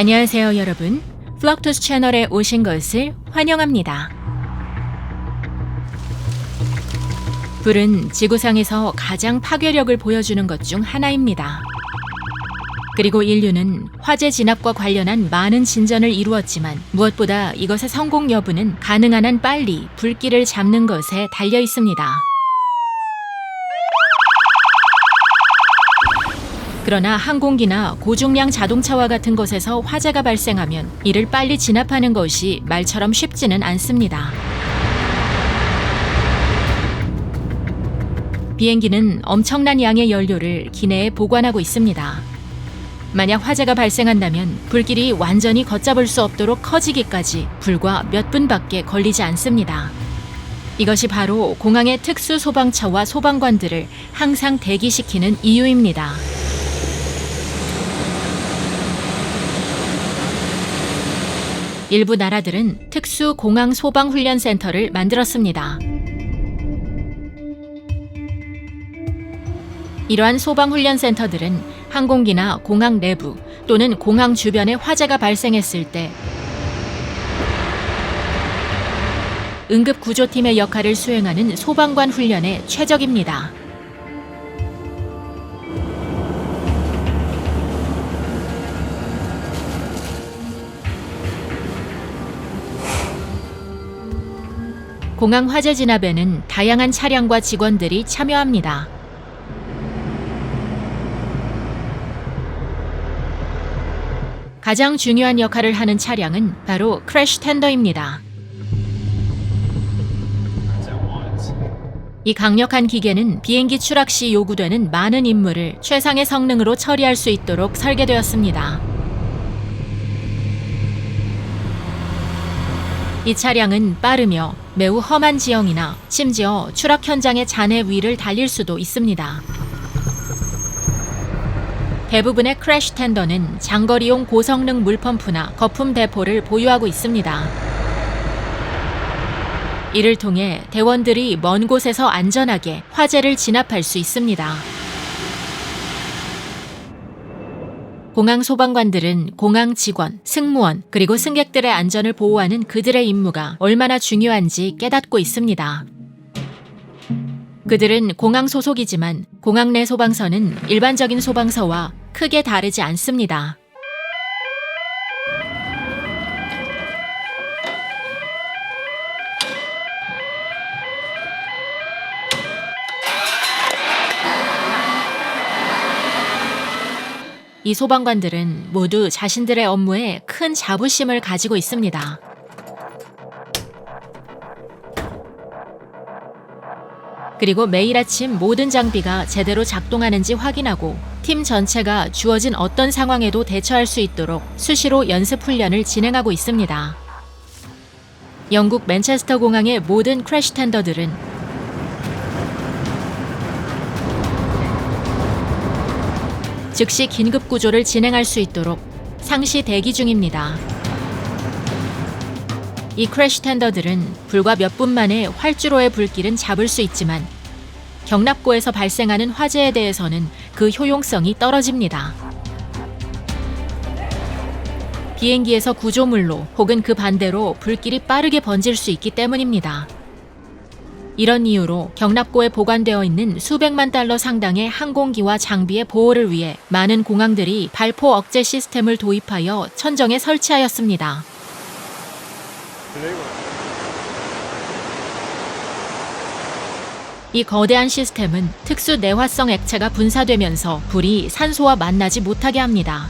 안녕하세요, 여러분. 플럭토스 채널에 오신 것을 환영합니다. 불은 지구상에서 가장 파괴력을 보여주는 것 중 하나입니다. 그리고 인류는 화재 진압과 관련한 많은 진전을 이루었지만 무엇보다 이것의 성공 여부는 가능한 한 빨리 불길을 잡는 것에 달려 있습니다. 그러나 항공기나 고중량 자동차와 같은 것에서 화재가 발생하면 이를 빨리 진압하는 것이 말처럼 쉽지는 않습니다. 비행기는 엄청난 양의 연료를 기내에 보관하고 있습니다. 만약 화재가 발생한다면 불길이 완전히 걷잡을 수 없도록 커지기까지 불과 몇 분밖에 걸리지 않습니다. 이것이 바로 공항의 특수 소방차와 소방관들을 항상 대기시키는 이유입니다. 일부 나라들은 특수 공항 소방 훈련 센터를 만들었습니다. 이러한 소방 훈련 센터들은 항공기나 공항 내부 또는 공항 주변에 화재가 발생했을 때 응급 구조팀의 역할을 수행하는 소방관 훈련에 최적입니다. 공항 화재 진압에는 다양한 차량과 직원들이 참여합니다. 가장 중요한 역할을 하는 차량은 바로 크래쉬 텐더입니다. 이 강력한 기계는 비행기 추락 시 요구되는 많은 임무를 최상의 성능으로 처리할 수 있도록 설계되었습니다. 이 차량은 빠르며 매우 험한 지형이나 심지어 추락 현장의 잔해 위를 달릴 수도 있습니다. 대부분의 크래쉬 텐더는 장거리용 고성능 물펌프나 거품 대포를 보유하고 있습니다. 이를 통해 대원들이 먼 곳에서 안전하게 화재를 진압할 수 있습니다. 공항 소방관들은 공항 직원, 승무원, 그리고 승객들의 안전을 보호하는 그들의 임무가 얼마나 중요한지 깨닫고 있습니다. 그들은 공항 소속이지만 공항 내 소방서는 일반적인 소방서와 크게 다르지 않습니다. 이 소방관들은 모두 자신들의 업무에 큰 자부심을 가지고 있습니다. 그리고 매일 아침 모든 장비가 제대로 작동하는지 확인하고 팀 전체가 주어진 어떤 상황에도 대처할 수 있도록 수시로 연습 훈련을 진행하고 있습니다. 영국 맨체스터 공항의 모든 크래쉬 텐더들은 즉시 긴급 구조를 진행할 수 있도록 상시 대기 중입니다. 이 크래쉬 텐더들은 불과 몇 분 만에 활주로의 불길은 잡을 수 있지만 경납고에서 발생하는 화재에 대해서는 그 효용성이 떨어집니다. 비행기에서 구조물로 혹은 그 반대로 불길이 빠르게 번질 수 있기 때문입니다. 이런 이유로 경납고에 보관되어 있는 수백만 달러 상당의 항공기와 장비의 보호를 위해 많은 공항들이 발포 억제 시스템을 도입하여 천정에 설치하였습니다. 이 거대한 시스템은 특수 내화성 액체가 분사되면서 불이 산소와 만나지 못하게 합니다.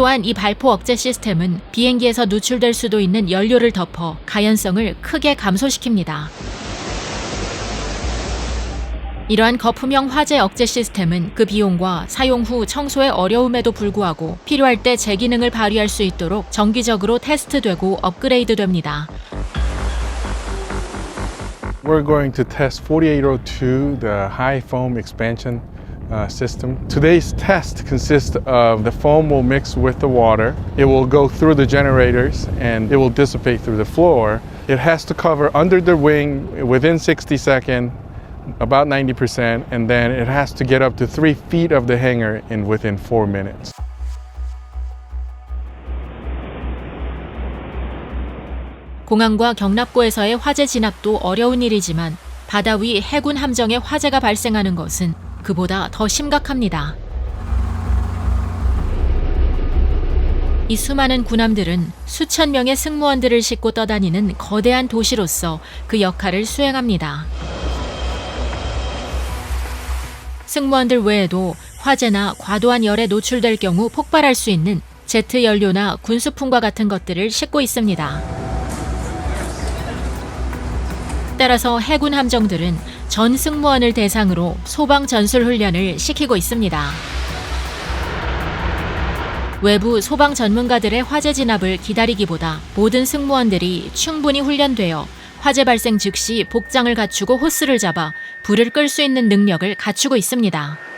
또한 이 발포 억제 시스템은 비행기에서 누출될 수도 있는 연료를 덮어 가연성을 크게 감소시킵니다. 이러한 거품형 화재 억제 시스템은 그 비용과 사용 후 청소의 어려움에도 불구하고 필요할 때제 기능을 발휘할 수 있도록 정기적으로 테스트되고 업그레이드 됩니다. We're going to test 4802, the high foam expansion uh, system. Today's test consists of the foam will mix with the water. It will go through the generators and it will dissipate through the floor. It has to cover under the wing within 60 seconds about 90%, and then it has to get up to three feet of the hanger in within four minutes. 공항과 경납고에서의 화재 진압도 어려운 일이지만 바다 위 해군 함정에 화재가 발생하는 것은 그보다 더 심각합니다. 이 수많은 군함들은 수천 명의 승무원들을 싣고 떠다니는 거대한 도시로서 그 역할을 수행합니다. 승무원들 외에도 화재나 과도한 열에 노출될 경우 폭발할 수 있는 제트 연료나 군수품과 같은 것들을 싣고 있습니다. 따라서 해군 함정들은 전 승무원을 대상으로 소방 전술 훈련을 시키고 있습니다. 외부 소방 전문가들의 화재 진압을 기다리기보다 모든 승무원들이 충분히 훈련되어 화재 발생 즉시 복장을 갖추고 호스를 잡아 불을 끌 수 있는 능력을 갖추고 있습니다.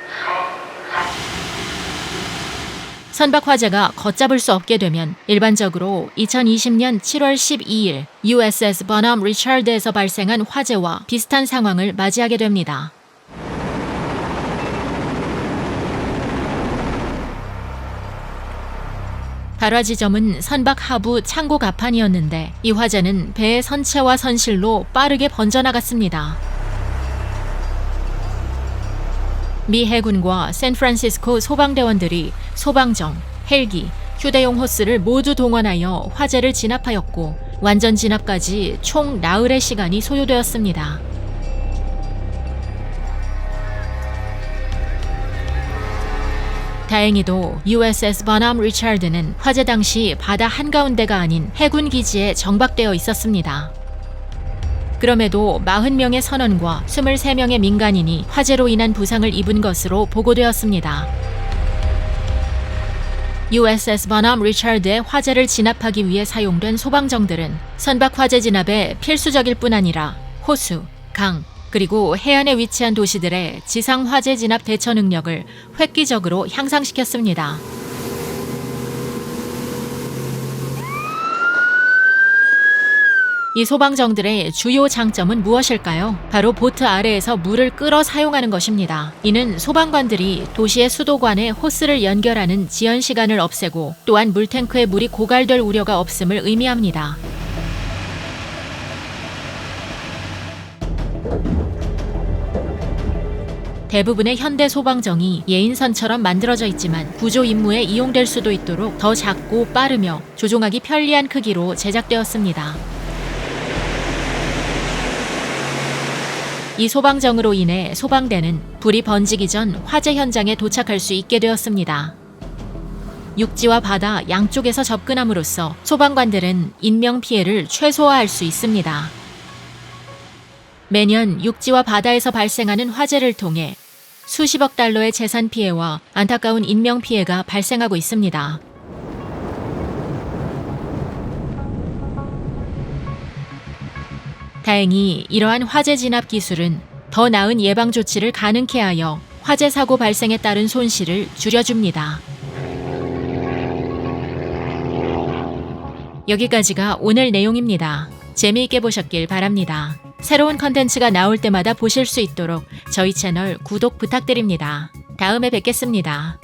선박 화재가 걷잡을 수 없게 되면 일반적으로 2020년 7월 12일 USS 버넘 리처드에서 발생한 화재와 비슷한 상황을 맞이하게 됩니다. 발화 지점은 선박 하부 창고 가판이었는데 이 화재는 배의 선체와 선실로 빠르게 번져나갔습니다. 미 해군과 샌프란시스코 소방대원들이 소방정, 헬기, 휴대용 호스를 모두 동원하여 화재를 진압하였고 완전 진압까지 총 나흘의 시간이 소요되었습니다. 다행히도 USS 버넘 리차드는 화재 당시 바다 한가운데가 아닌 해군 기지에 정박되어 있었습니다. 그럼에도 40명의 선원과 23명의 민간인이 화재로 인한 부상을 입은 것으로 보고되었습니다. USS 버넘 리차드의 화재를 진압하기 위해 사용된 소방정들은 선박 화재 진압에 필수적일 뿐 아니라 호수, 강, 그리고 해안에 위치한 도시들의 지상 화재 진압 대처 능력을 획기적으로 향상시켰습니다. 이 소방정들의 주요 장점은 무엇일까요? 바로 보트 아래에서 물을 끌어 사용하는 것입니다. 이는 소방관들이 도시의 수도관에 호스를 연결하는 지연 시간을 없애고 또한 물탱크에 물이 고갈될 우려가 없음을 의미합니다. 대부분의 현대 소방정이 예인선처럼 만들어져 있지만 구조 임무에 이용될 수도 있도록 더 작고 빠르며 조종하기 편리한 크기로 제작되었습니다. 이 소방정으로 인해 소방대는 불이 번지기 전 화재 현장에 도착할 수 있게 되었습니다. 육지와 바다 양쪽에서 접근함으로써 소방관들은 인명 피해를 최소화할 수 있습니다. 매년 육지와 바다에서 발생하는 화재를 통해 수십억 달러의 재산 피해와 안타까운 인명 피해가 발생하고 있습니다. 다행히 이러한 화재 진압 기술은 더 나은 예방 조치를 가능케 하여 화재 사고 발생에 따른 손실을 줄여줍니다. 여기까지가 오늘 내용입니다. 재미있게 보셨길 바랍니다. 새로운 컨텐츠가 나올 때마다 보실 수 있도록 저희 채널 구독 부탁드립니다. 다음에 뵙겠습니다.